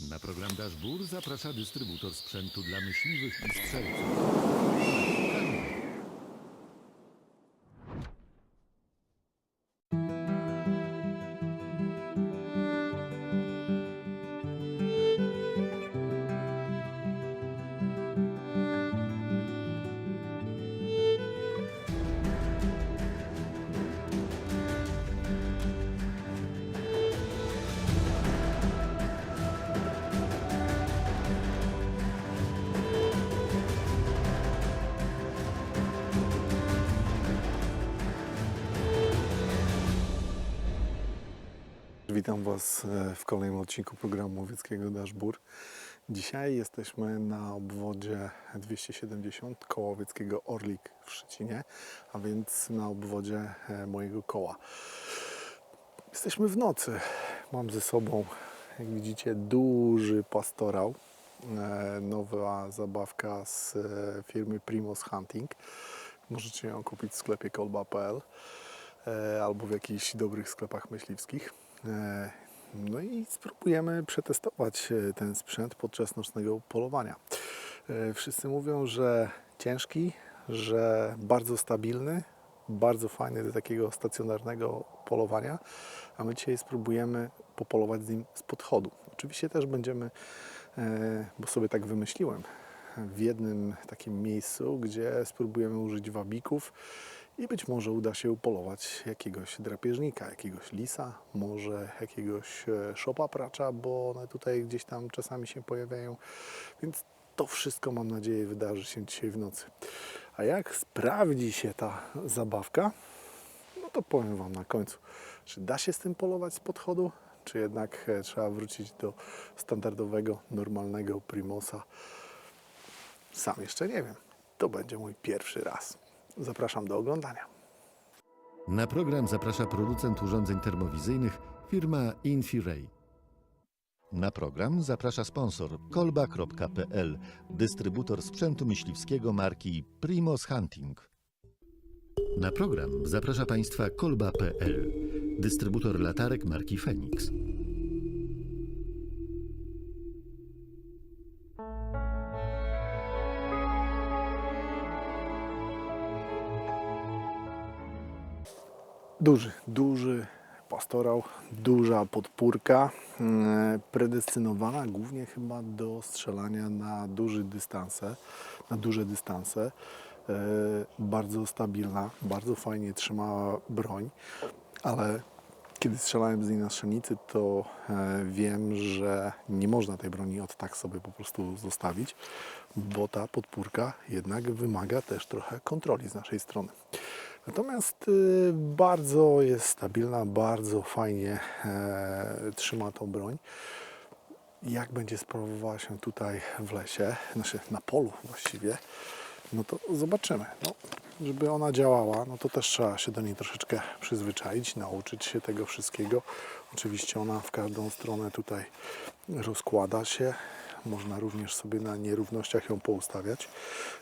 Na program Dashboard zaprasza dystrybutor sprzętu dla myśliwych i strzelców. W kolejnym odcinku programu Łowieckiego Dashboard. Dzisiaj jesteśmy na obwodzie 270 koła łowieckiego Orlik w Szczecinie, a więc na obwodzie e, mojego koła. Jesteśmy w nocy. Mam ze sobą, jak widzicie, duży pastorał. E, Nowa zabawka z e, firmy Primos Hunting. Możecie ją kupić w sklepie kolba.pl albo w jakichś dobrych sklepach myśliwskich. No i spróbujemy przetestować e, ten sprzęt podczas nocnego polowania. E, Wszyscy mówią, że ciężki, że bardzo stabilny, bardzo fajny do takiego stacjonarnego polowania, a my dzisiaj spróbujemy popolować z nim z podchodu. Oczywiście też będziemy, e, bo sobie tak wymyśliłem, w jednym takim miejscu, gdzie spróbujemy użyć wabików i być może uda się upolować jakiegoś drapieżnika, jakiegoś lisa, może jakiegoś e, szopa pracza, bo one tutaj gdzieś tam czasami się pojawiają. Więc to wszystko mam nadzieję wydarzy się dzisiaj w nocy. A jak sprawdzi się ta zabawka, no to powiem Wam na końcu, czy da się z tym polować z podchodu, czy jednak e, trzeba wrócić do standardowego, normalnego Primosa. Sam jeszcze nie wiem. To będzie mój pierwszy raz. Zapraszam do oglądania. Na program zaprasza producent urządzeń termowizyjnych firma Infiray. Na program zaprasza sponsor kolba.pl, dystrybutor sprzętu myśliwskiego marki Primos Hunting. Na program zaprasza Państwa kolba.pl, dystrybutor latarek marki Phoenix. Duży, duży pastorał, duża podpórka, mm, predestynowana głównie chyba do strzelania na duże dystanse, na duże dystanse. E, Bardzo stabilna, bardzo fajnie trzymała broń, ale kiedy strzelałem z niej na strzelnicy, to e, wiem, że nie można tej broni od tak sobie po prostu zostawić, bo ta podpórka jednak wymaga też trochę kontroli z naszej strony. Natomiast y, bardzo jest stabilna, bardzo fajnie e, trzyma tą broń. Jak będzie sprawowała się tutaj w lesie, znaczy na polu właściwie, no to zobaczymy. No, żeby ona działała, no to też trzeba się do niej troszeczkę przyzwyczaić, nauczyć się tego wszystkiego. Oczywiście ona w każdą stronę tutaj rozkłada się. Można również sobie na nierównościach ją poustawiać.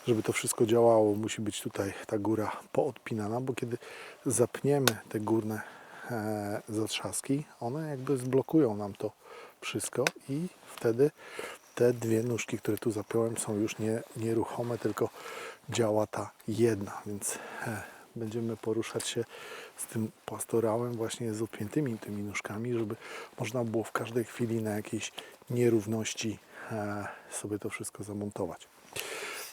Żeby to wszystko działało, musi być tutaj ta góra poodpinana, bo kiedy zapniemy te górne e, zatrzaski, one jakby zblokują nam to wszystko i wtedy te dwie nóżki, które tu zapiąłem, są już nie, nieruchome, tylko działa ta jedna, więc e, będziemy poruszać się z tym pastorałem właśnie z odpiętymi tymi nóżkami, żeby można było w każdej chwili na jakiejś nierówności sobie to wszystko zamontować.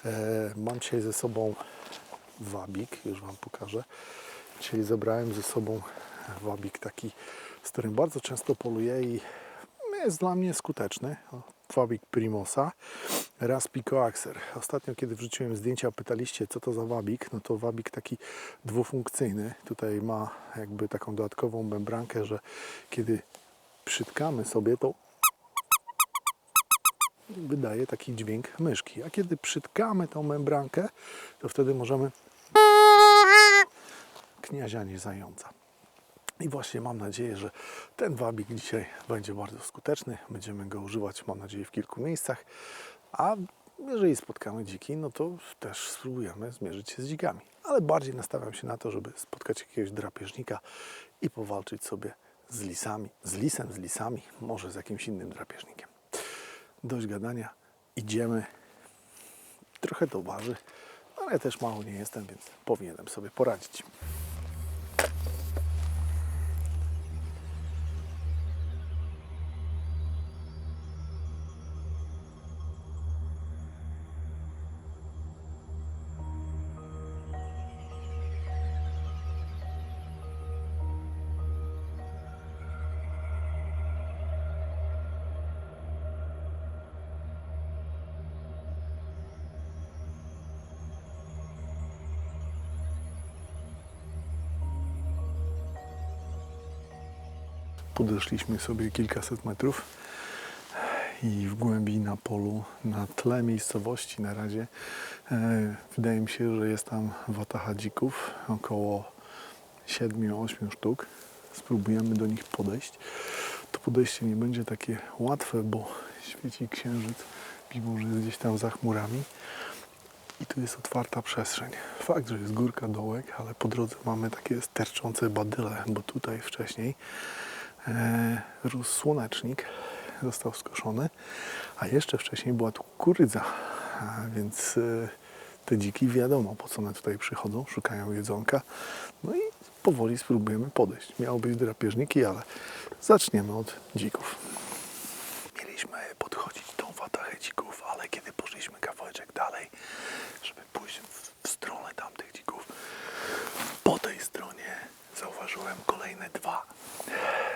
E, mam dzisiaj ze sobą wabik, już Wam pokażę. Dzisiaj zebrałem ze sobą wabik taki, z którym bardzo często poluję i jest dla mnie skuteczny. Wabik Primosa, raz Pico Axer. Ostatnio, kiedy wrzuciłem zdjęcia, pytaliście, co to za wabik. No to wabik taki dwufunkcyjny. Tutaj ma jakby taką dodatkową membrankę, że kiedy przytkamy sobie, to wydaje taki dźwięk myszki. A kiedy przytkamy tą membrankę, to wtedy możemy kniazianie zająca. I właśnie mam nadzieję, że ten wabik dzisiaj będzie bardzo skuteczny. Będziemy go używać, mam nadzieję, w kilku miejscach. A jeżeli spotkamy dziki, no to też spróbujemy zmierzyć się z dzikami. Ale bardziej nastawiam się na to, żeby spotkać jakiegoś drapieżnika i powalczyć sobie z lisami, z lisem, z lisami, może z jakimś innym drapieżnikiem. Dość gadania. Idziemy. Trochę to waży, ale też mało nie jestem, więc powinienem sobie poradzić. Podeszliśmy sobie kilkaset metrów i w głębi na polu, na tle miejscowości na razie, e, wydaje mi się, że jest tam wataha dzików, około 7-8 sztuk. Spróbujemy do nich podejść. To podejście nie będzie takie łatwe, bo świeci księżyc, mimo że jest gdzieś tam za chmurami. I tu jest otwarta przestrzeń. Fakt, że jest górka, dołek, ale po drodze mamy takie sterczące badyle, bo tutaj wcześniej rósł słonecznik, został skoszony, a jeszcze wcześniej była tu kukurydza, więc e, te dziki wiadomo po co one tutaj przychodzą, szukają jedzonka. No i powoli spróbujemy podejść. Miało być drapieżniki, ale zaczniemy od dzików. Mieliśmy podchodzić tą watachę dzików, ale kiedy poszliśmy kawałeczek dalej, żeby pójść w, w stronę tamtych dzików, po tej stronie zauważyłem kolejne dwa.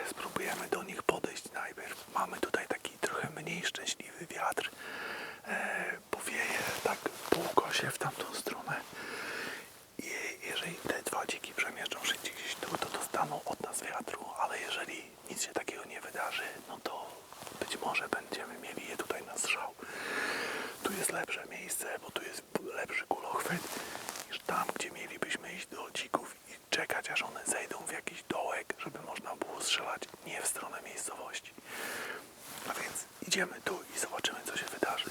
Spróbujemy do nich podejść najpierw. Mamy tutaj taki trochę mniej szczęśliwy wiatr. E, powieje tak półkosie w tamtą stronę. I jeżeli te dwa dziki przemieszczą się gdzieś tu, to dostaną od nas wiatru, ale jeżeli nic się takiego nie wydarzy, no to być może będziemy mieli je tutaj na strzał. Tu jest lepsze miejsce, bo tu jest lepszy kulochwyt niż tam, gdzie mielibyśmy iść do dzików czekać, aż one zejdą w jakiś dołek, żeby można było strzelać nie w stronę miejscowości. A więc idziemy tu i zobaczymy, co się wydarzy.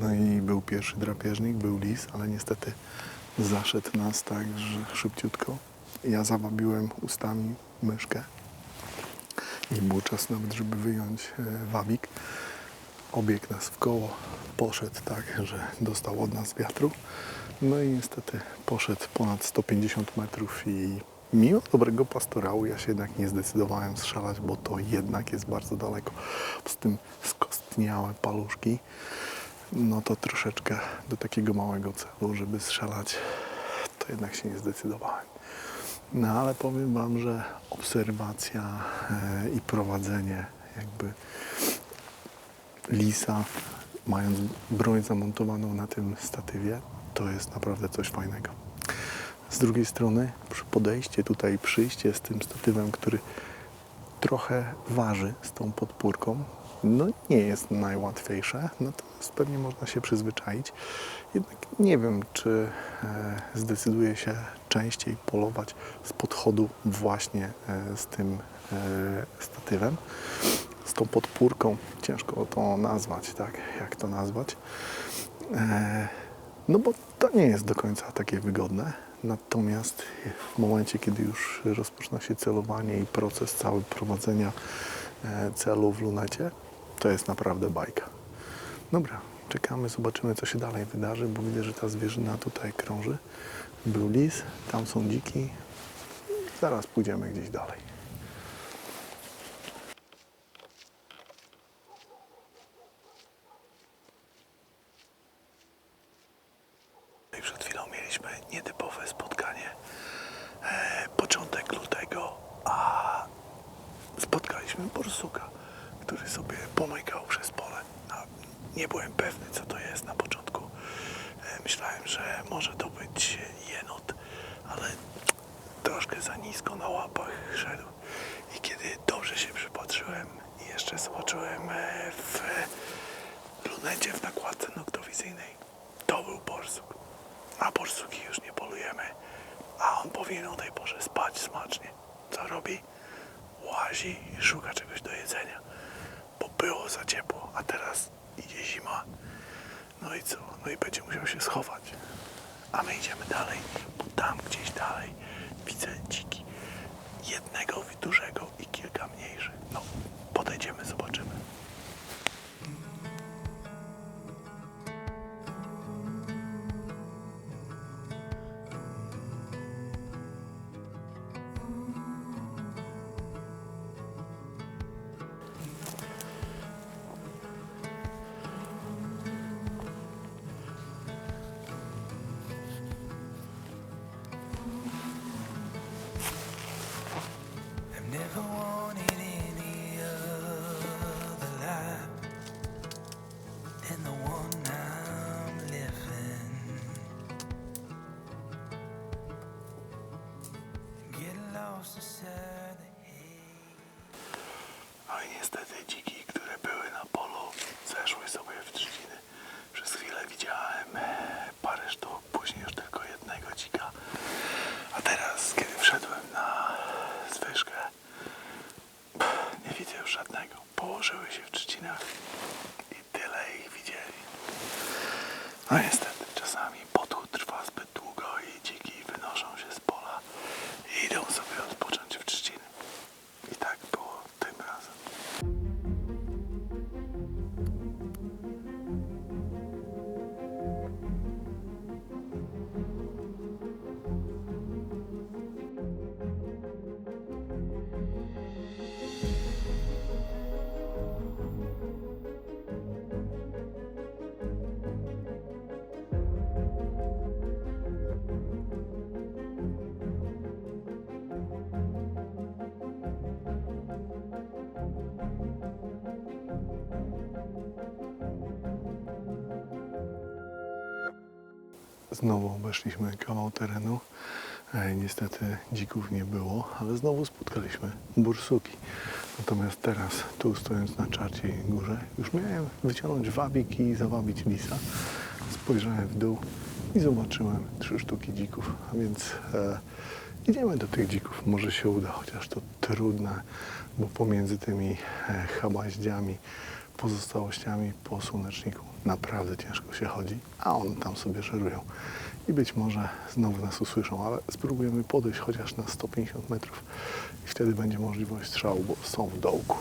No i był pierwszy drapieżnik, był lis, ale niestety zaszedł nas tak, że szybciutko. Ja zawabiłem ustami myszkę. Nie było czasu nawet, żeby wyjąć e, wabik. obieg nas w koło poszedł tak, że dostał od nas wiatru. No i niestety poszedł ponad 150 metrów i mimo dobrego pastorału ja się jednak nie zdecydowałem strzelać, bo to jednak jest bardzo daleko. Z tym skostniałe paluszki, no to troszeczkę do takiego małego celu, żeby strzelać, to jednak się nie zdecydowałem. No ale powiem Wam, że obserwacja e, i prowadzenie jakby lisa, mając broń zamontowaną na tym statywie, to jest naprawdę coś fajnego. Z drugiej strony, podejście tutaj, przyjście z tym statywem, który trochę waży z tą podpórką, no nie jest najłatwiejsze, natomiast pewnie można się przyzwyczaić. Jednak nie wiem, czy e, zdecyduję się częściej polować z podchodu właśnie e, z tym e, statywem, z tą podpórką. Ciężko to nazwać, tak? Jak to nazwać? No bo to nie jest do końca takie wygodne. Natomiast w momencie, kiedy już rozpoczyna się celowanie i proces cały prowadzenia celu w lunecie, to jest naprawdę bajka. Dobra, czekamy, zobaczymy co się dalej wydarzy, bo widzę, że ta zwierzyna tutaj krąży. Był lis, tam są dziki. Zaraz pójdziemy gdzieś dalej. I przed chwilą mieliśmy nietypowe spotkanie. E, początek lutego, a spotkaliśmy borsuka, który sobie pomykał przez pole. No, nie byłem pewny, co to jest na początku. E, myślałem, że może to być jenot, ale troszkę za nisko na łapach szedł. I kiedy dobrze się przypatrzyłem i jeszcze zobaczyłem e, w lunecie w nakładce noktowizyjnej, to był borsuk. Na borsuki już nie polujemy, a on powinien o tej porze spać smacznie. Co robi? Łazi i szuka czegoś do jedzenia, bo było za ciepło, a teraz idzie zima. No i co? No i będzie musiał się schować. A my idziemy dalej, bo tam gdzieś dalej widzę dziki. Jednego dużego i kilka mniejszych. No, podejdziemy, zobaczymy. Znowu obeszliśmy kawał terenu. E, niestety dzików nie było, ale znowu spotkaliśmy bursuki. Natomiast teraz, tu stojąc na czarciej górze, już miałem wyciągnąć wabik i zawabić lisa. Spojrzałem w dół i zobaczyłem trzy sztuki dzików, a więc e, idziemy do tych dzików. Może się uda, chociaż to trudne, bo pomiędzy tymi e, pozostałościami po słoneczniku naprawdę ciężko się chodzi, a one tam sobie żerują. I być może znowu nas usłyszą, ale spróbujemy podejść chociaż na 150 metrów i wtedy będzie możliwość strzału, bo są w dołku.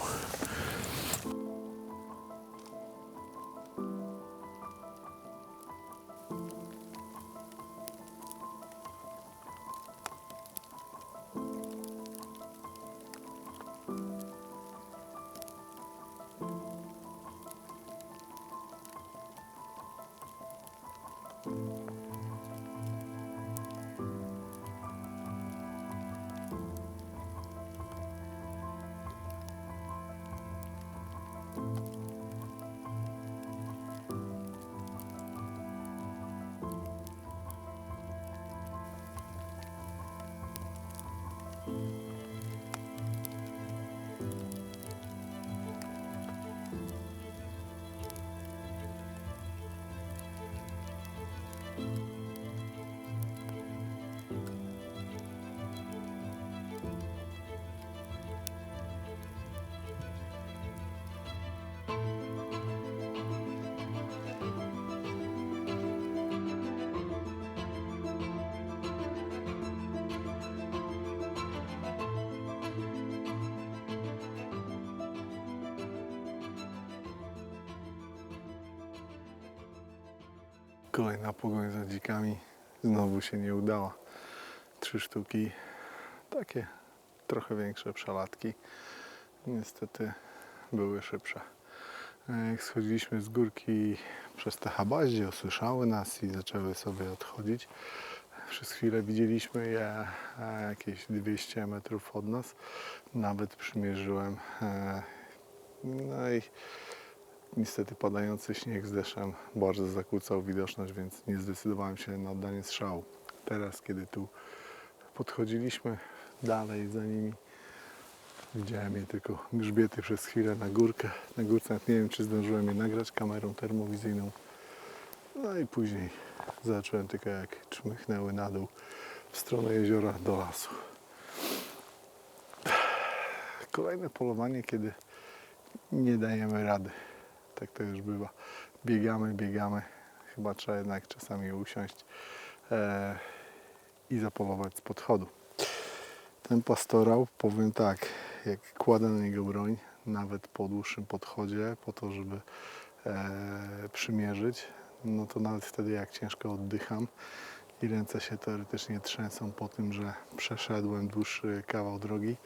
Kolejna pogoń za dzikami. Znowu się nie udała. Trzy sztuki. Takie trochę większe przelatki. Niestety były szybsze. E, Jak schodziliśmy z górki przez te habazie, usłyszały nas i zaczęły sobie odchodzić. Przez chwilę widzieliśmy je e, jakieś 200 metrów od nas. Nawet przymierzyłem. e, No i niestety padający śnieg z deszczem bardzo zakłócał widoczność, więc nie zdecydowałem się na oddanie strzału. Teraz, kiedy tu podchodziliśmy dalej za nimi, widziałem je tylko grzbiety przez chwilę na górkę. Na górce nie wiem, czy zdążyłem je nagrać kamerą termowizyjną. No i później zacząłem tylko jak czmychnęły na dół w stronę jeziora do lasu. Kolejne polowanie, kiedy nie dajemy rady. Tak to już bywa. Biegamy, biegamy. Chyba trzeba jednak czasami usiąść e, i zapolować z podchodu. Ten pastorał, powiem tak, jak kładę na niego broń, nawet po dłuższym podchodzie, po to, żeby e, przymierzyć, no to nawet wtedy jak ciężko oddycham i ręce się teoretycznie trzęsą po tym, że przeszedłem dłuższy kawał drogi,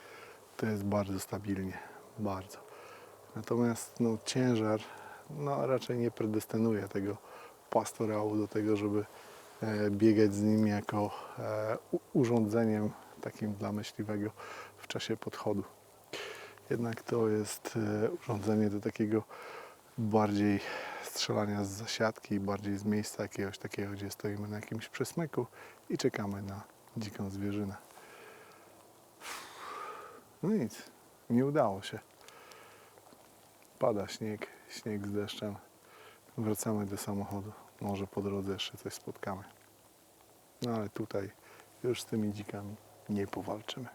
to jest bardzo stabilnie, bardzo. Natomiast no, ciężar no, raczej nie predestynuje tego pastorału do tego, żeby e, biegać z nim jako e, urządzeniem takim dla myśliwego w czasie podchodu. Jednak to jest e, urządzenie do takiego bardziej strzelania z zasiadki, bardziej z miejsca jakiegoś takiego, gdzie stoimy na jakimś przesmyku i czekamy na dziką zwierzynę. No nic, nie udało się. Pada śnieg, śnieg z deszczem. Wracamy do samochodu. Może po drodze jeszcze coś spotkamy. No ale tutaj już z tymi dzikami nie powalczymy.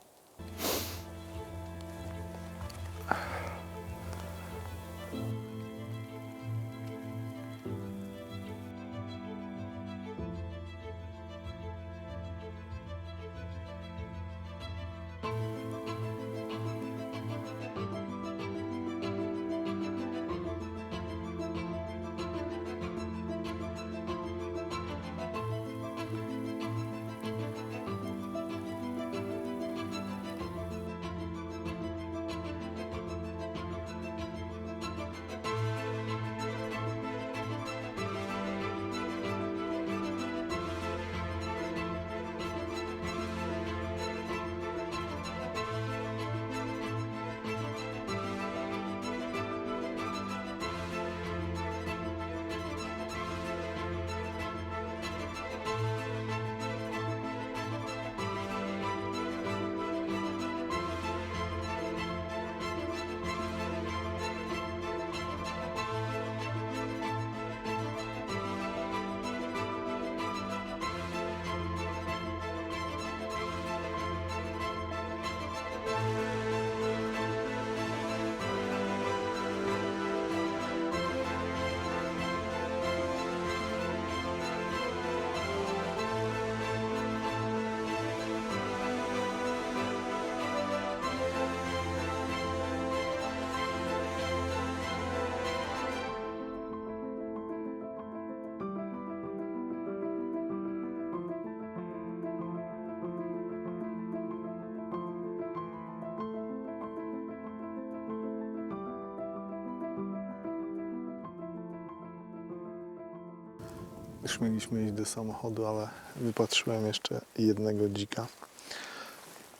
Już mieliśmy iść do samochodu, ale wypatrzyłem jeszcze jednego dzika.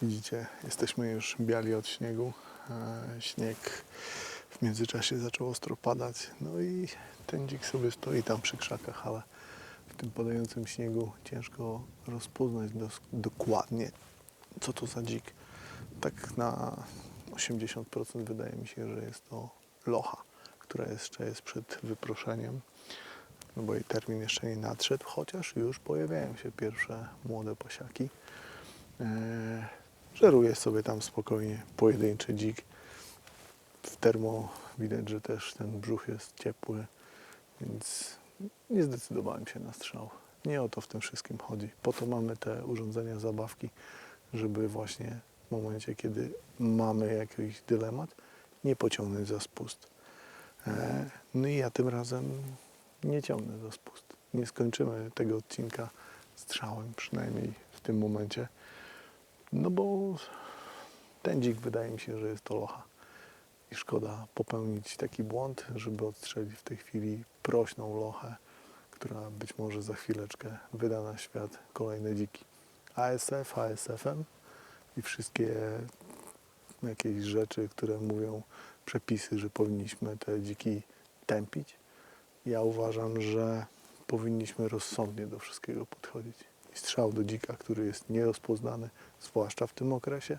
Widzicie, jesteśmy już biali od śniegu. E, Śnieg w międzyczasie zaczął ostro padać. No i ten dzik sobie stoi tam przy krzakach, ale w tym padającym śniegu ciężko rozpoznać dokładnie, co to za dzik. Tak na 80% wydaje mi się, że jest to locha, która jeszcze jest przed wyproszeniem no bo jej termin jeszcze nie nadszedł, chociaż już pojawiają się pierwsze młode pasiaki. Eee, żeruje sobie tam spokojnie pojedynczy dzik. W termo widać, że też ten brzuch jest ciepły, więc nie zdecydowałem się na strzał. Nie o to w tym wszystkim chodzi. Po to mamy te urządzenia, zabawki, żeby właśnie w momencie, kiedy mamy jakiś dylemat, nie pociągnąć za spust. E, No i ja tym razem nie ciągnę za spust. nie skończymy tego odcinka strzałem, przynajmniej w tym momencie. No bo ten dzik wydaje mi się, że jest to locha. I szkoda popełnić taki błąd, żeby odstrzelić w tej chwili prośną lochę, która być może za chwileczkę wyda na świat kolejne dziki. ASF, ASF-em i wszystkie jakieś rzeczy, które mówią przepisy, że powinniśmy te dziki tępić. Ja uważam, że powinniśmy rozsądnie do wszystkiego podchodzić. I strzał do dzika, który jest nierozpoznany, zwłaszcza w tym okresie,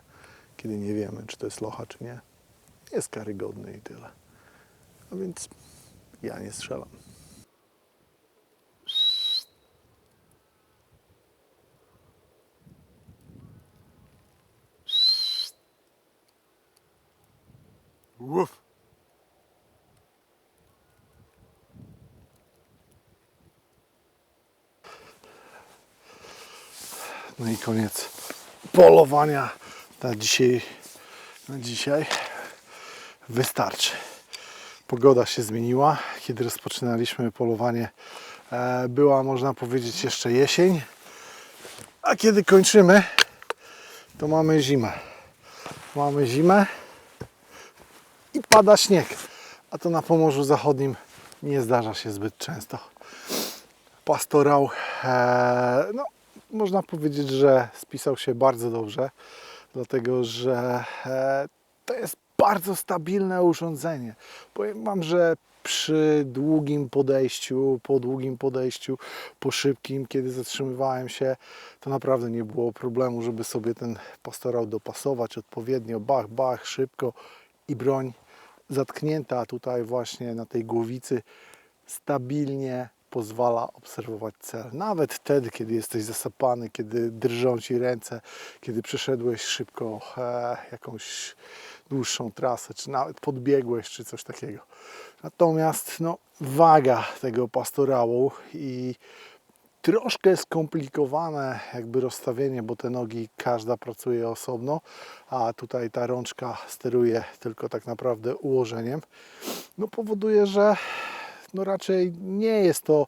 kiedy nie wiemy, czy to jest locha, czy nie, jest karygodny i tyle. A więc ja nie strzelam. Uf. No i koniec polowania na dzisiaj. Na dzisiaj wystarczy. Pogoda się zmieniła. Kiedy rozpoczynaliśmy polowanie, e, była można powiedzieć jeszcze jesień. A kiedy kończymy, to mamy zimę. Mamy zimę i pada śnieg. A to na Pomorzu Zachodnim nie zdarza się zbyt często pastorał, e, no, można powiedzieć, że spisał się bardzo dobrze, dlatego że e, to jest bardzo stabilne urządzenie. Powiem Wam, że przy długim podejściu, po długim podejściu, po szybkim, kiedy zatrzymywałem się, to naprawdę nie było problemu, żeby sobie ten pastorał dopasować odpowiednio, bach, bach, szybko i broń zatknięta tutaj właśnie na tej głowicy stabilnie pozwala obserwować cel. Nawet wtedy, kiedy jesteś zasapany, kiedy drżą ci ręce, kiedy przeszedłeś szybko e, jakąś dłuższą trasę, czy nawet podbiegłeś, czy coś takiego. Natomiast no, waga tego pastorału i troszkę skomplikowane jakby rozstawienie, bo te nogi każda pracuje osobno, a tutaj ta rączka steruje tylko tak naprawdę ułożeniem, no powoduje, że no raczej nie jest to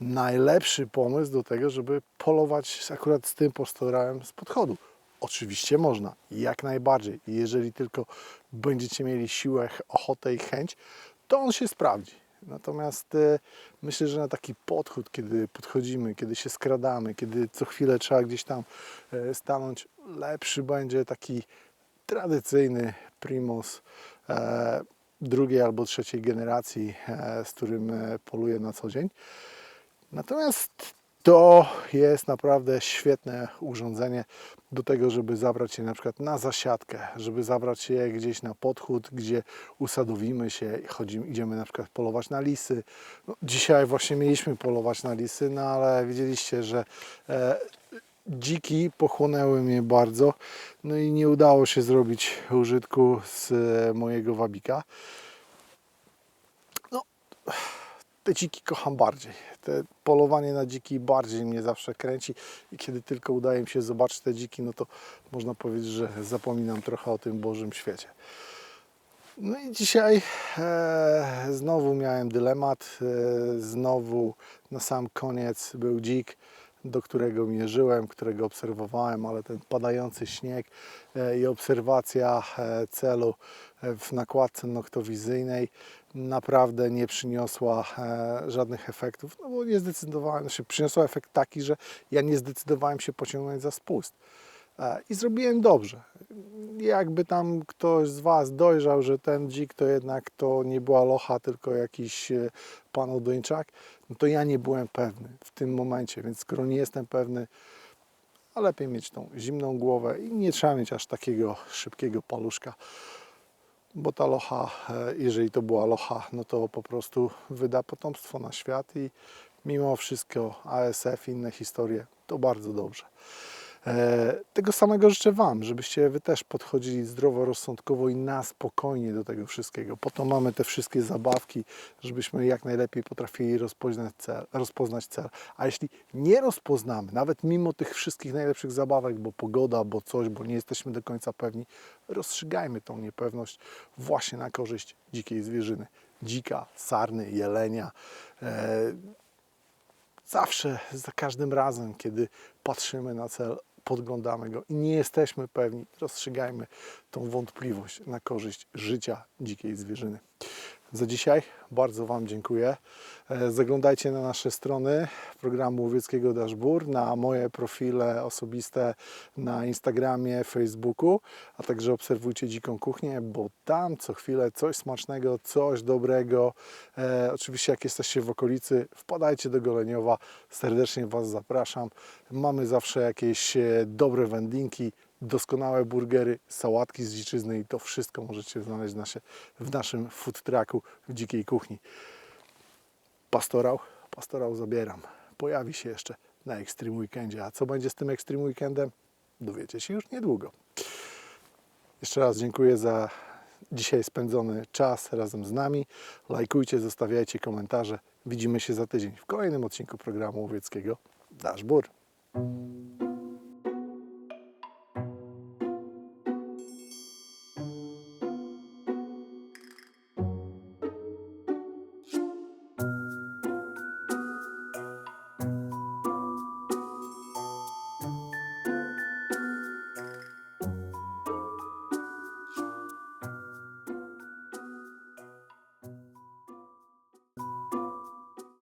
najlepszy pomysł do tego, żeby polować akurat z tym postorałem z podchodu. Oczywiście można, jak najbardziej. Jeżeli tylko będziecie mieli siłę, ch- ochotę i chęć, to on się sprawdzi. Natomiast e, myślę, że na taki podchód, kiedy podchodzimy, kiedy się skradamy, kiedy co chwilę trzeba gdzieś tam e, stanąć, lepszy będzie taki tradycyjny Primus e, drugiej albo trzeciej generacji, e, z którym e, poluję na co dzień. Natomiast to jest naprawdę świetne urządzenie do tego, żeby zabrać je na przykład na zasiadkę, żeby zabrać je gdzieś na podchód, gdzie usadowimy się, i chodzimy, idziemy na przykład polować na lisy. No, dzisiaj właśnie mieliśmy polować na lisy, no ale widzieliście, że e, dziki pochłonęły mnie bardzo, no i nie udało się zrobić użytku z e, mojego wabika. No, te dziki kocham bardziej. Te polowanie na dziki bardziej mnie zawsze kręci i kiedy tylko udaje mi się zobaczyć te dziki, no to można powiedzieć, że zapominam trochę o tym Bożym świecie. No i dzisiaj e, znowu miałem dylemat. E, znowu na sam koniec był dzik, do którego mierzyłem, którego obserwowałem, ale ten padający śnieg e, i obserwacja e, celu e, w nakładce noktowizyjnej naprawdę nie przyniosła żadnych efektów, no bo nie zdecydowałem, znaczy przyniosła efekt taki, że ja nie zdecydowałem się pociągnąć za spust. E, I zrobiłem dobrze. Jakby tam ktoś z Was dojrzał, że ten dzik to jednak to nie była locha, tylko jakiś e, pan Odończak, no to ja nie byłem pewny w tym momencie, więc skoro nie jestem pewny, a lepiej mieć tą zimną głowę i nie trzeba mieć aż takiego szybkiego paluszka, bo ta locha, e, jeżeli to była locha, no to po prostu wyda potomstwo na świat i mimo wszystko ASF, inne historie, to bardzo dobrze. E, Tego samego życzę Wam, żebyście Wy też podchodzili zdroworozsądkowo i na spokojnie do tego wszystkiego. Po to mamy te wszystkie zabawki, żebyśmy jak najlepiej potrafili rozpoznać cel. Rozpoznać cel. A jeśli nie rozpoznamy, nawet mimo tych wszystkich najlepszych zabawek, bo pogoda, bo coś, bo nie jesteśmy do końca pewni, rozstrzygajmy tą niepewność właśnie na korzyść dzikiej zwierzyny. Dzika, sarny, jelenia, e, zawsze, za każdym razem, kiedy patrzymy na cel, podglądamy go i nie jesteśmy pewni, rozstrzygajmy tą wątpliwość na korzyść życia dzikiej zwierzyny. Za dzisiaj bardzo Wam dziękuję. E, Zaglądajcie na nasze strony programu Łowieckiego Dashboard, na moje profile osobiste na Instagramie, Facebooku, a także obserwujcie Dziką Kuchnię, bo tam co chwilę coś smacznego, coś dobrego. E, oczywiście jak jesteście w okolicy, wpadajcie do Goleniowa, serdecznie Was zapraszam. Mamy zawsze jakieś e, dobre wędlinki, doskonałe burgery, sałatki z dziczyzny i to wszystko możecie znaleźć w, naszym food trucku w Dzikiej Kuchni. Pastorał, pastorał zabieram. Pojawi się jeszcze na Extreme Weekendzie. A co będzie z tym Extreme Weekendem? Dowiecie się już niedługo. Jeszcze raz dziękuję za dzisiaj spędzony czas razem z nami. Lajkujcie, zostawiajcie komentarze. Widzimy się za tydzień w kolejnym odcinku programu łowieckiego Dashboard.